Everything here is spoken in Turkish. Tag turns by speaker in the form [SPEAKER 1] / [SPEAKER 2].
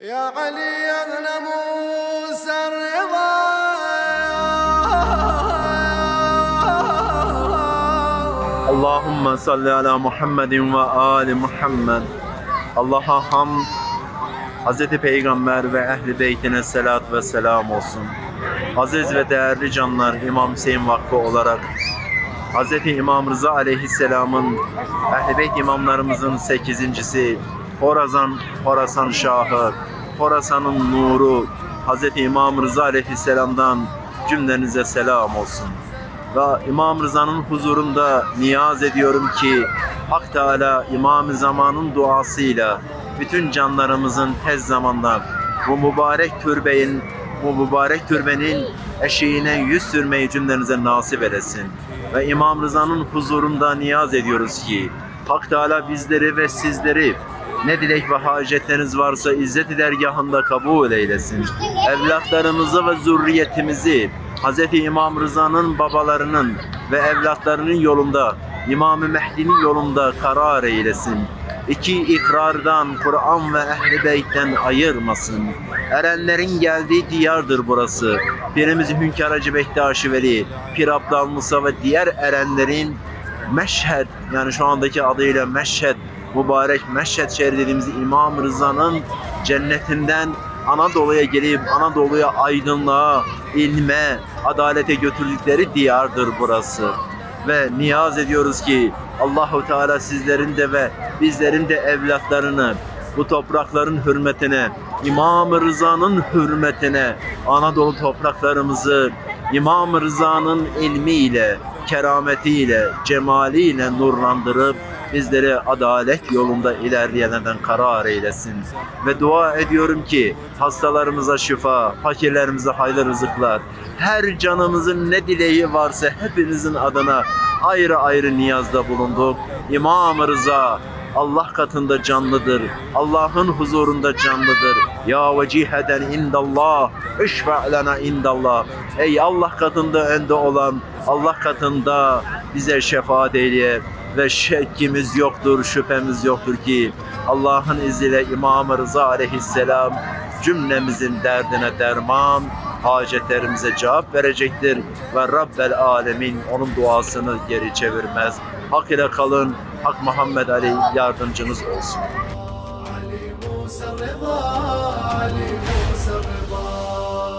[SPEAKER 1] يا علي يا ابن موسى الرضا
[SPEAKER 2] Allahümme salli ala Muhammedin ve ali Muhammed. Allah'a hamd, Hz. Peygamber ve ehli beytine selat ve selam olsun. Aziz ve değerli canlar İmam Hüseyin Vakfı olarak Hz. İmam Rıza Aleyhisselam'ın Ehl-i Beyt imamlarımızın sekizincisi Horazan, Horasan Şahı, Horasan'ın nuru Hz. İmam Rıza Aleyhisselam'dan cümlenize selam olsun. Ve İmam Rıza'nın huzurunda niyaz ediyorum ki Hak Teala İmam-ı Zaman'ın duasıyla bütün canlarımızın tez zamanda bu mübarek türbeyin, bu mübarek türbenin eşiğine yüz sürmeyi cümlenize nasip eylesin. Ve İmam Rıza'nın huzurunda niyaz ediyoruz ki Hak Teala bizleri ve sizleri ne dilek ve hacetleriniz varsa İzzet-i dergahında kabul eylesin. Evlatlarımızı ve zürriyetimizi Hz. İmam Rıza'nın babalarının ve evlatlarının yolunda, İmam-ı Mehdi'nin yolunda karar eylesin. İki ikrardan, Kur'an ve Ehl-i Beyt'ten ayırmasın. Erenlerin geldiği diyardır burası. Pirimiz Hünkar Hacı Bektaşi Veli, Pir Abdal Musa ve diğer erenlerin Meşhed yani şu andaki adıyla Meşhed mübarek Meşhed şehri dediğimiz İmam Rıza'nın cennetinden Anadolu'ya gelip Anadolu'ya aydınlığa, ilme, adalete götürdükleri diyardır burası. Ve niyaz ediyoruz ki Allahu Teala sizlerin de ve bizlerin de evlatlarını bu toprakların hürmetine, İmam-ı Rıza'nın hürmetine Anadolu topraklarımızı İmam-ı Rıza'nın ilmiyle, kerametiyle, cemaliyle nurlandırıp bizleri adalet yolunda ilerleyenlerden karar eylesin. Ve dua ediyorum ki hastalarımıza şifa, fakirlerimize hayırlı rızıklar, her canımızın ne dileği varsa hepinizin adına ayrı ayrı niyazda bulunduk. İmam-ı Rıza Allah katında canlıdır. Allah'ın huzurunda canlıdır. Ya veciheden indallah, işfe lena indallah. Ey Allah katında önde olan, Allah katında bize şefaat eyle ve şekkimiz yoktur, şüphemiz yoktur ki Allah'ın izniyle İmam-ı Rıza aleyhisselam cümlemizin derdine derman, hacetlerimize cevap verecektir ve Rabbel Alemin onun duasını geri çevirmez. Hak ile kalın, Hak Muhammed Ali yardımcınız olsun.
[SPEAKER 1] Ali Musa Ali Musa